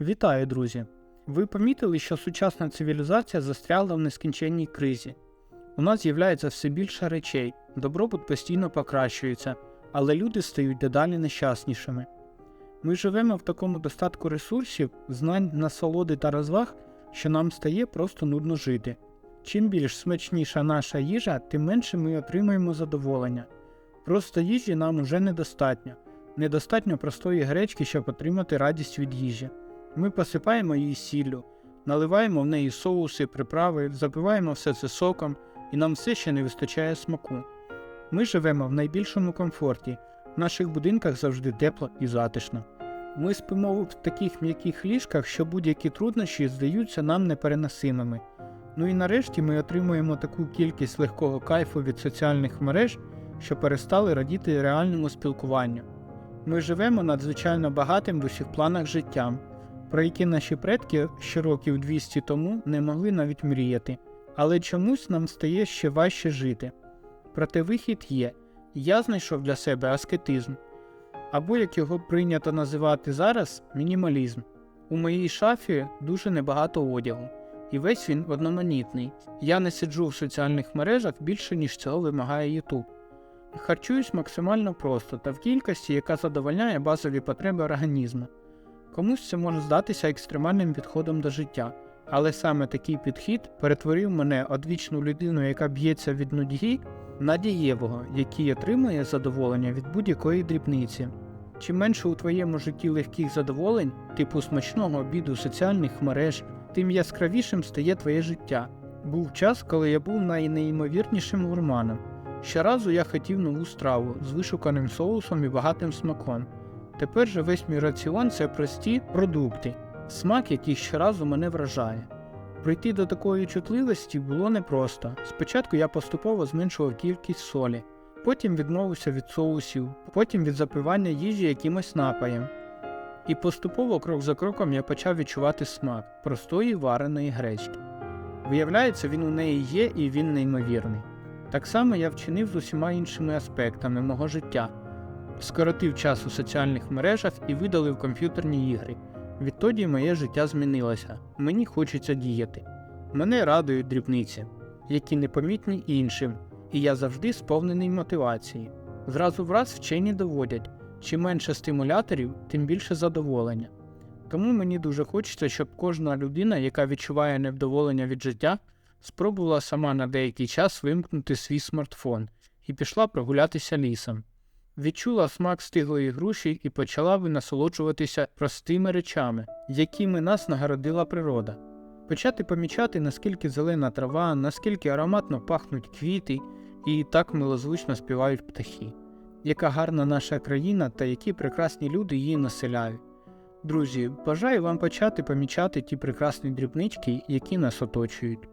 Вітаю, друзі! Ви помітили, що сучасна цивілізація застрягла в нескінченній кризі. У нас з'являється все більше речей, добробут постійно покращується, але люди стають дедалі нещаснішими. Ми живемо в такому достатку ресурсів, знань, насолоди та розваг, що нам стає просто нудно жити. Чим більш смачніша наша їжа, тим менше ми отримуємо задоволення. Просто їжі нам уже недостатньо. Недостатньо простої гречки, щоб отримати радість від їжі. Ми посипаємо її сіллю, наливаємо в неї соуси, приправи, запиваємо все це соком, і нам все ще не вистачає смаку. Ми живемо в найбільшому комфорті, в наших будинках завжди тепло і затишно. Ми спимо в таких м'яких ліжках, що будь-які труднощі здаються нам непереносимими. Ну і нарешті ми отримуємо таку кількість легкого кайфу від соціальних мереж, що перестали радіти реальному спілкуванню. Ми живемо надзвичайно багатим в усіх планах життям, про які наші предки ще років 200 тому не могли навіть мріяти, але чомусь нам стає ще важче жити. Проте вихід є, я знайшов для себе аскетизм, або як його прийнято називати зараз, мінімалізм. У моїй шафі дуже небагато одягу, і весь він одноманітний. Я не сиджу в соціальних мережах більше, ніж цього вимагає YouTube. Харчуюсь максимально просто та в кількості, яка задовольняє базові потреби організму. Комусь це може здатися екстремальним підходом до життя, але саме такий підхід перетворив мене одвічну людину, яка б'ється від нудьги, на дієвого, який отримує задоволення від будь-якої дрібниці. Чим менше у твоєму житті легких задоволень, типу смачного обіду соціальних мереж, тим яскравішим стає твоє життя. Був час, коли я був найнеймовірнішим гурманом. Щоразу я хотів нову страву з вишуканим соусом і багатим смаком. Тепер же весь мій раціон це прості продукти, смак, який щоразу мене вражає. Прийти до такої чутливості було непросто. Спочатку я поступово зменшував кількість солі, потім відмовився від соусів, потім від запивання їжі якимось напаєм. І поступово, крок за кроком, я почав відчувати смак простої вареної гречки. Виявляється, він у неї є і він неймовірний. Так само я вчинив з усіма іншими аспектами мого життя, скоротив час у соціальних мережах і видалив комп'ютерні ігри. Відтоді моє життя змінилося. Мені хочеться діяти. Мене радують дрібниці, які непомітні іншим, і я завжди сповнений мотивації. Зразу враз вчені доводять, чим менше стимуляторів, тим більше задоволення. Тому мені дуже хочеться, щоб кожна людина, яка відчуває невдоволення від життя, спробувала сама на деякий час вимкнути свій смартфон і пішла прогулятися лісом. Відчула смак стиглої груші і почала би насолоджуватися простими речами, якими нас нагородила природа. Почати помічати, наскільки зелена трава, наскільки ароматно пахнуть квіти і так милозвучно співають птахи, яка гарна наша країна та які прекрасні люди її населяють. Друзі, бажаю вам почати помічати ті прекрасні дрібнички, які нас оточують.